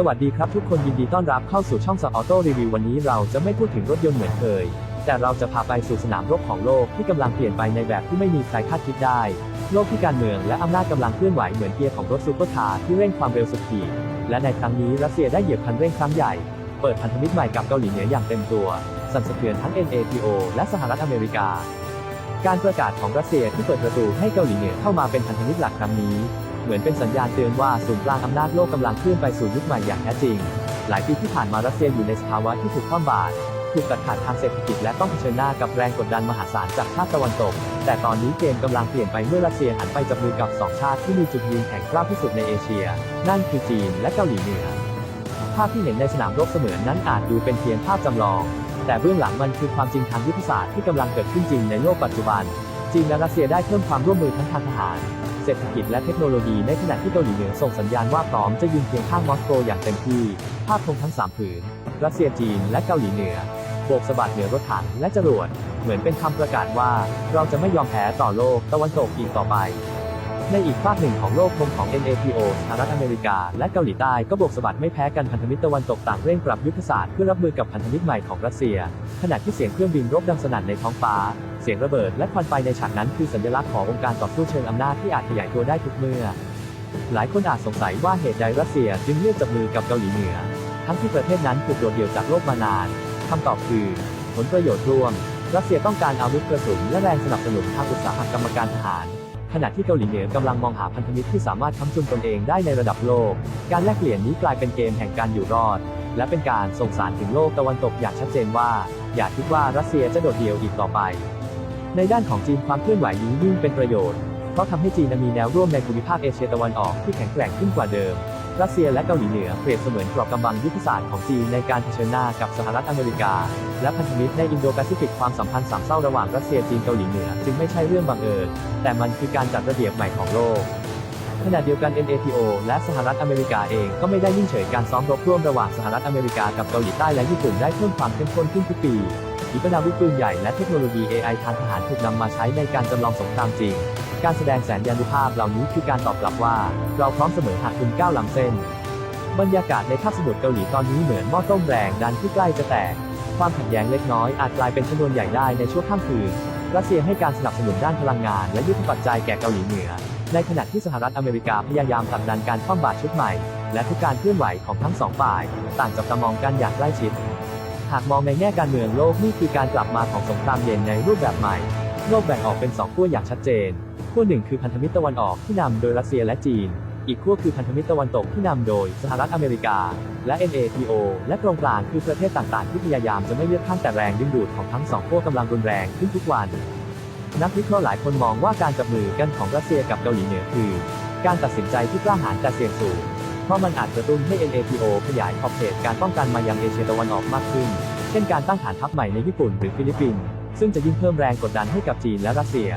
สวัสดีครับทุกคนยินดีต้อนรับเข้าสู่ช่องสับออโต้รีวิววันนี้เราจะไม่พูดถึงรถยนต์เหมือนเคย แต่เราจะพาไปสู่สนามรบของโลกที่กำลังเปลี่ยนไปในแบบที่ไม่มีใครคาดคิดได้ โลกที่การเมืองและอำนาจกำลังเคลื่อนไหวเหมือนเกียร์ของรถซูเปอร์คาร์ที่เร่งความเร็วสุดขีดและในครั้งนี้รัสเซียได้เหยียบคันเร่งครั้งใหญ่ เปิดพันธมิตรใหม่กับเกาหลีเหนืออย่างเต็มตัว สั่นสะเทือนทั้ง NATO และสหรัฐอเมริกา การประกาศของรัสเซียที่เปิดประตูให้เกาหลีเหนือเข้ามาเป็นพันธมิตรหลักครั้งนี้ เหมือนเป็นสัญญาณเตือนว่าศูนย์กลางอำนาจโลกกำลังเคลื่อนไปสู่ยุคใหม่อย่างแท้จริง หลายปีที่ผ่านมารัสเซียอยู่ในสภาวะที่ถูกคว่ำบาตรถูกตัดขาดทางเศรษฐกิจและต้องเผชิญหน้ากับแรงกดดันมหาศาลจากชาติตะวันตก แต่ตอนนี้เกมกำลังเปลี่ยนไปเมื่อรัสเซียหันไปจับมือกับสองชาติที่มีจุดยืนแข็งกร้าวที่สุดในเอเชีย นั่นคือจีนและเกาหลีเหนือ ภาพที่เห็นในสนามรบเสมือนนั้นอาจดูเป็นเพียงภาพจำลอง แต่เบื้องหลังมันคือความจริงทางยุทธศาสตร์ที่กำลังเกิดขึ้นจริงในโลกปัจจุบันจีนและรัสเซียได้เพิ่มความร่วมมือทั้งทางทหาร เศรษฐกิจและเทคโนโลยีในขณะที่เกาหลีเหนือส่งสัญญาณว่าพร้อมจะยืนเคียงข้างมอสโกอย่างเต็มที่ ภาพธงทั้งสามผืน รัสเซียจีนและเกาหลีเหนือโบกสะบัดเหนือรถถังและจรวด เหมือนเป็นคำประกาศว่า เราจะไม่ยอมแพ้ต่อโลกตะวันตกอีกต่อไป ในอีกฝากหนึ่งของโลกธงของ NATO สหรัฐอเมริกา และเกาหลีใต้ก็โบกสะบัดไม่แพ้กันพันธมิตรตะวันตกต่างเร่งปรับยุทธศาสตร์เพื่อรับมือกับพันธมิตรใหม่ของรัสเซีย ขณะที่เสียงเครื่องบินรบดังสนั่นในท้องฟ้า เสียงระเบิดและควันไฟในฉากนั้นคือสัญลักษณ์ขององค์การต่อสู้เชิงอำนาจที่อาจขยายตัวได้ทุกเมื่อ หลายคนอาจสงสัยว่าเหตุใดรัสเซียจึงเลือกจับมือกับเกาหลีเหนือ ทั้งที่ประเทศนั้นถูกโดดเดี่ยวจากโลกมานานคำตอบคือ ผลประโยชน์ร่วม รัสเซียต้องการอาวุธกระสุนและแรงสนับสนุนทางอุตสาหกรรมการทหาร ขณะที่เกาหลีเหนือกำลังมองหาพันธมิตรที่สามารถค้ำจุนตนเองได้ในระดับโลก การแลกเปลี่ยนนี้กลายเป็นเกมแห่งการอยู่รอด และเป็นการส่งสารถึงโลกตะวันตกอย่างชัดเจนว่า อย่าคิดว่ารัสเซียจะโดดเดี่ยวอีกต่อไป ในด้านของจีนความเคลื่อนไหวนี้ยิ่งเป็นประโยชน์ เพราะทำให้จีนมีแนวร่วมในภูมิภาคเอเชียตะวันออกที่แข็งแกร่งขึ้นกว่าเดิม รัสเซียและเกาหลีเหนือเปรียบเสมือนกรอบกำบังยุทธศาสตร์ของจีนในการเผชิญหน้ากับสหรัฐอเมริกา และพันธมิตรในอินโดแปซิฟิกความสัมพันธ์สามเศร้าระหว่างรัสเซียจีนเกาหลีเหนือจึงไม่ใช่เรื่องบังเอิญแต่มันคือการจัดระเบียบใหม่ของโลกขณะเดียวกัน NATO และสหรัฐอเมริกาเองก็ไม่ได้ยิ่งเฉยการซ้อมรบร่วมระหว่างสหรัฐอเมริกากับเกาหลีใต้และญี่ปุ่นได้เพิ่มความเข้มข้นขึ้นทุกปีขีปนาวุธปืนใหญ่และเทคโนโลยี AI ทางทหารถูกนำมาใช้ในการจำลองสงครามจริง การแสดงแสนยานุภาพเหล่านี้คือการตอบกลับว่า เราพร้อมเสมอหากคุณก้าวล้ำเส้น บรรยากาศในคาบสมุทรเกาหลีตอนนี้เหมือนหม้อต้มแรงดันที่ใกล้จะแตก ความขัดแย้งเล็กน้อยอาจกลายเป็นชนวนใหญ่ได้ในช่วงค่ำคืน รัสเซียให้การสนับสนุนด้านพลังงาน และยุทธปัจจัยแก่เกาหลีเหนือ ในขณะที่สหรัฐอเมริกาพยายามผลักดันการคว่ำบาตรชุดใหม่ และทุกการเคลื่อนไหวของทั้งสองฝ่าย ต่างจับตามองกันอย่างใกล้ชิด หากมองในแง่การเมืองโลกนี่คือการกลับมาของสงครามเย็นในรูปแบบใหม่ โลกแบ่งออกเป็นสองขั้วอย่างชัดเจน ขั้วหนึ่งคือพันธมิตรตะวันออกที่นำโดยรัสเซียและจีน อีกขั้วคือพันธมิตรตะวันตกที่นำโดยสหรัฐอเมริกา และ NATO และตรงกลางคือประเทศต่างๆ ที่พยายามจะไม่เลือกข้างแต่แรงดึงดูดของทั้งสองขั้วกำลังรุนแรงขึ้นทุกวัน นักวิเคราะห์หลายคนมองว่าการจับมือกันของรัสเซียกับเกาหลีเหนือคือ การตัดสินใจที่กล้าหาญแต่เสี่ยงสูง เพราะมันอาจกระตุ้นให้ NATO ขยายขอบเขตการป้องกันมายังเอเชียตะวันออกมากขึ้น เช่นการตั้งฐานทัพใหม่ในญี่ปุ่นหรือฟิลิปปินส์ซึ่งจะยิ่งเพิ่มแรงกดดันให้กับจีนและรัสเซีย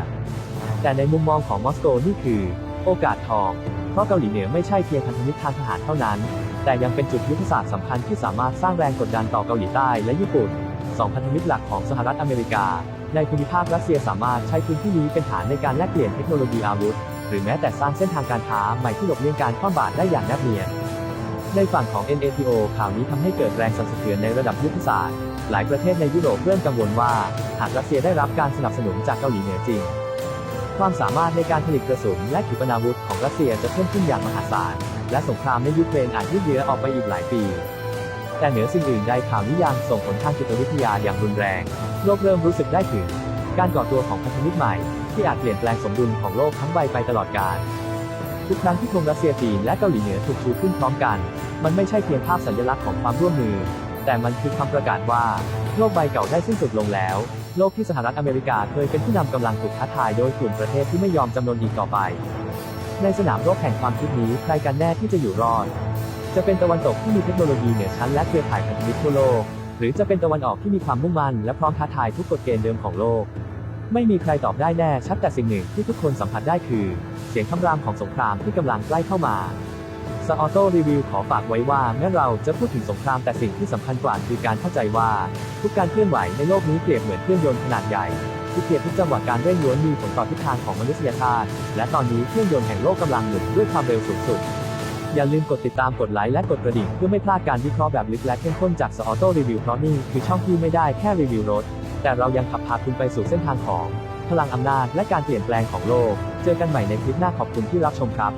แต่ในมุมมองของมอสโกนี่คือ โอกาสทอง เพราะเกาหลีเหนือไม่ใช่เพียงพันธมิตรทางทหารเท่านั้น แต่ยังเป็นจุดยุทธศาสตร์สำคัญที่สามารถสร้างแรงกดดันต่อเกาหลีใต้และญี่ปุ่นสองพันธมิตรหลักของสหรัฐอเมริกา ในภูมิภาครัสเซียสามารถใช้พื้นที่นี้เป็นฐานในการแลกเปลี่ยนเทคโนโลยีอาวุธ หรือแม้แต่สร้างเส้นทางการค้าใหม่ที่หลบเลี่ยงการคว่ำบาตรได้อย่างแนบเนียนในฝั่งของ NATO ข่าวนี้ทำให้เกิดแรงสั่นสะเทือนในระดับยุทธศาสตร์ หลายประเทศในยุโรปเริ่มกังวลว่า หากรัสเซียได้รับการสนับสนุนจากเกาหลีเหนือจริง ความสามารถในการผลิตกระสุนและขีปนาวุธของรัสเซียจะเพิ่มขึ้นอย่างมหาศาล และสงครามในยูเครนอาจยืดเยื้อออกไปอีกหลายปี แต่เหนือสิ่งอื่นใดข่าวนี้ยังส่งผลทางจิตวิทยาอย่างรุนแรง โลกเริ่มรู้สึกได้ถึง การก่อตัวของพันธมิตรใหม่ ที่อาจเปลี่ยนแปลงสมดุลของโลกทั้งใบไปตลอดกาลทุกครั้งที่ธงรัสเซียจีนและเกาหลีเหนือถูกชูขึ้นพร้อมกัน มันไม่ใช่เพียงภาพสัญลักษณ์ของความร่วมมือ แต่มันคือคำประกาศว่าโลกใบเก่าได้สิ้นสุดลงแล้ว โลกที่สหรัฐอเมริกาเคยเป็นผู้นำกำลังถูกท้าทายโดยกลุ่มประเทศที่ไม่ยอมจำนนอีกต่อไป ในสนามรบแห่งความคิดนี้ใครกันแน่ที่จะอยู่รอด จะเป็นตะวันตกที่มีเทคโนโลยีเหนือชั้นและเครือข่ายพันธมิตรทั่วโลก หรือจะเป็นตะวันออกที่มีความมุ่งมั่นและพร้อมท้าทายทุกกฎเกณฑ์เดิมของโลก ไม่มีใครตอบได้แน่ชัดแต่สิ่งหนึ่งที่ทุกคนสัมผัสได้คือ เสียงคำรามของสงครามที่กำลังใกล้เข้ามา สออโต้รีวิวขอฝากไว้ว่าแม้เราจะพูดถึงสงครามแต่สิ่งที่สำคัญกว่าคือการเข้าใจว่า ทุกการเคลื่อนไหวในโลกนี้เปรียบเหมือนเครื่องยนต์ขนาดใหญ่ทุกเพียงทุกจังหวะการเร่งล้วนมีผลต่อทิศทางของมนุษยชาติ และตอนนี้เครื่องยนต์แห่งโลกกำลังหมุนด้วยความเร็วสูงสุด อย่าลืมกดติดตามกดไลค์และกดกระดิ่งเพื่อไม่พลาดการวิเคราะห์แบบลึกและเข้มข้นจากสออโต้รีวิวเพราะนี่คือช่องที่ไม่ได้แค่รีวิวรถ แต่เรายังขับพาคุณไปสู่เส้นทางของ พลังอำนาจและการเปลี่ยนแปลงของโลก เจอกันใหม่ในคลิปหน้าขอบคุณที่รับชมครับ